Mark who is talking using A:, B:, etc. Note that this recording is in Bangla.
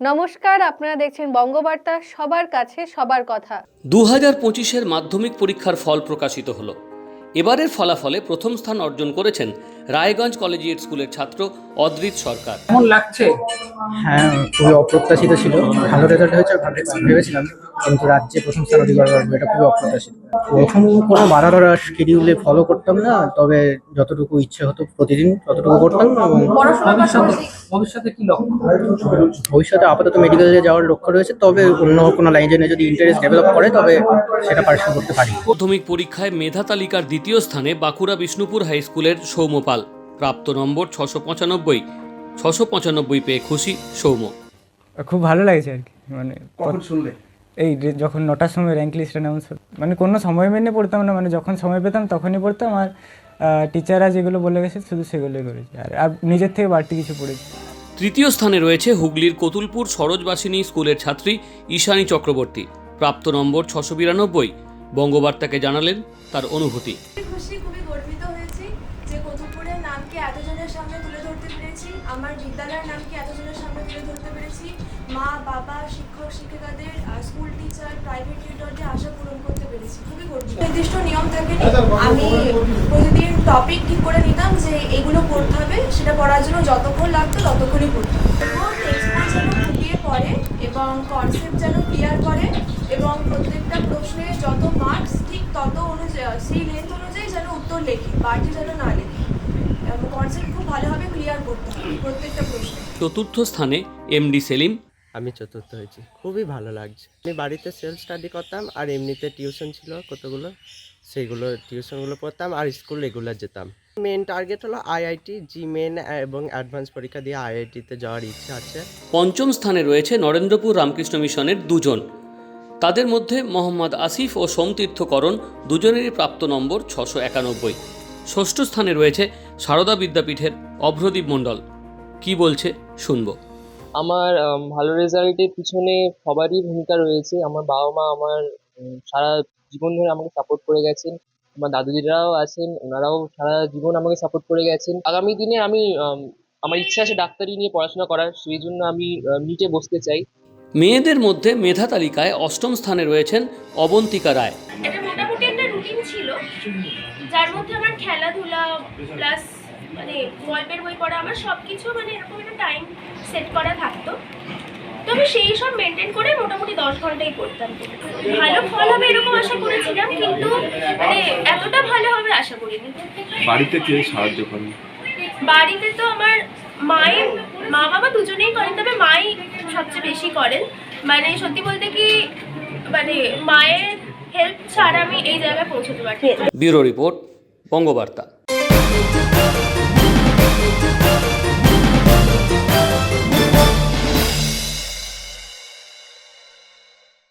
A: নমস্কার, আপনারা দেখছেন বঙ্গবার্তা, সবার কাছে সবার কথা।
B: দু হাজার পঁচিশের মাধ্যমিক পরীক্ষার ফল প্রকাশিত হলো। এবারের ফলাফলে প্রথম স্থান অর্জন করেছেন রায়গঞ্জ কলেজিয়েট স্কুলের ছাত্র অদ্রিত সরকার।
C: কেমন লাগছে?
D: হ্যাঁ খুবই অপ্রত্যাশিত ছিল। ভালো রেজাল্ট হয়েছে ভাবে- ভেবেছিলাম। কিন্তু রাজ্যে প্রথম স্থান অধিকার করব এটা খুবই অপ্রত্যাশিত। প্রথম কোনো বাধা ধরা শিডিউলে ফলো করতাম না তবে যতটুকু ইচ্ছে হতো প্রতিদিন ততটুকু করতাম এবং
C: ভবিষ্যতে কি লক্ষ্য?
D: ভবিষ্যতে আপাতত মেডিকেলে যাওয়ার লক্ষ্য রয়েছে তবে অন্য কোনো লাইনে যদি ইন্টারেস্ট ডেভেলপ করে তবে সেটা পার্সু করতে পারি।
B: মাধ্যমিক পরীক্ষায় মেধা তালিকার দ্বিতীয় স্থানে বাঁকুড়া বিষ্ণুপুর হাই স্কুলের সৌম্যপাল। প্রাপ্ত নম্বর ছশো পঁচানব্বই। ছশো পঁচানব্বই পেয়ে খুশি সৌম্য।
E: খুব ভালো লাগছে আর কি মানে
C: কখন শুনলে?
E: এই যে যখন নটার সময় র্যাঙ্ক লিস্ট অ্যানাউন্স মানে কোনো সময় মেনে পড়তাম না মানে যখন সময় পেতাম তখনই পড়তাম আর টিচাররা যেগুলো বলে গেছে শুধু সেগুলোই করেছি। আর আর নিজের থেকে বাড়তি কিছু পড়েছি।
B: তৃতীয় স্থানে রয়েছে হুগলির কতুলপুর সরোজবাসিনী স্কুলের ছাত্রী ঈশানী চক্রবর্তী। প্রাপ্ত নম্বর ছশো বিরানব্বই। বঙ্গবার্তাকে জানালেন তার অনুভূতি।
F: খুশি হয়েছি যে কতুপুরের নামকে এতজনের সামনে তুলে ধরতে পেরেছি আমার বিদ্যালয়ের নামকে এতজনের সামনে তুলে ধরতে পেরেছি মা বাবা শিক্ষক শিক্ষিকাদের স্কুল টিচার প্রাইভেট টিউটরদের আশা পূরণ করতে পেরেছি। খুবই গর্বিত। নির্দিষ্ট নিয়ম থাকে আমি প্রতিদিন টপিক ঠিক করে নিতাম যে এগুলো পড়তে হবে সেটা পড়ার জন্য যতক্ষণ লাগতো ততক্ষণই পড়তাম টেক্সট বই যেন পড়ে এবং কনসেপ্ট যেন ক্লিয়ার করে এবং প্রত্যেকটা প্রশ্নে যত মার্কস ঠিক তত অনুযায়ী সেই লেন্থ অনুযায়ী লেখে বাড়তি যেন না লেখে। কনসেপ্ট খুব ভালোভাবে ক্লিয়ার করতে হবে প্রত্যেকটা প্রশ্নে।
B: চতুর্থ স্থানে এমডি সেলিম।
G: আমি চতুর্থ হয়েছি। খুবই ভালো লাগছে। আমি বাড়িতে সেলফ স্টাডি করতাম আর এমনিতে টিউশন ছিল কতগুলো? সেইগুলো টিউশনগুলো পড়তাম আর স্কুল রেগুলার যেতাম। মেন টার্গেট হলো আইআইটি জি মেন এবং অ্যাডভান্স পরীক্ষা দিয়ে আইআইটিতে যাওয়ার ইচ্ছা আছে।
B: পঞ্চম স্থানে রয়েছে নরেন্দ্রপুর রামকৃষ্ণ মিশনের দুজন। তাদের মধ্যে মোহাম্মদ আসিফ ও সোমতীর্থকরণ দুজনেরই প্রাপ্ত নম্বর ছশো একানব্বই। ষষ্ঠ স্থানে রয়েছে সারদা বিদ্যাপীঠের অভ্রদীপ মণ্ডল। কি বলছে? শুনব।
H: আমার ভালো রেজাল্টের পিছনে সবারই ভূমিকা রয়েছে। আমার বাবা মা আমার সারা জীবন ধরে আমাকে সাপোর্ট করে গেছেন। আমার দাদু দিদারাও আছেন, ওনারাও সারা জীবন আমাকে সাপোর্ট করে গেছেন। আগামী দিনে আমি আমার ইচ্ছা আছে ডাক্তারি নিয়ে পড়াশোনা করার, সেই জন্য আমি নিটে বসতে চাই।
B: মেয়েদের মধ্যে মেধা তালিকায় অষ্টম স্থানে রয়েছেন অবন্তিকা রায়।
I: এটা মোটামুটি একটা রুটিন ছিল। যার মধ্যে আমার খেলাধুলা প্লাস মানে গল্পের বই পড়া আমার সব কিছু মানে এরকম একটা টাইম সেট করা থাকতো। তো আমি সেই সব মেনটেন করে মোটামুটি দশ ঘন্টাই পড়তাম। ভালো ফল হবে এরকম আশা করেছিলাম কিন্তু মানে এতটা ভালো হবে আশা করিনি।
J: বাড়িতে কে সাহায্য করেন
I: বাড়িতে তো আমার মায়ের মা বাবা দুজনেই করেন, তবে মাই সবচেয়ে বেশি করেন। মানে সত্যি বলতে কি মানে মায়ের হেল্প ছাড়া আমি এই জায়গায় পৌঁছতে পারি
B: ব্যুরো রিপোর্ট, বঙ্গবার্তা।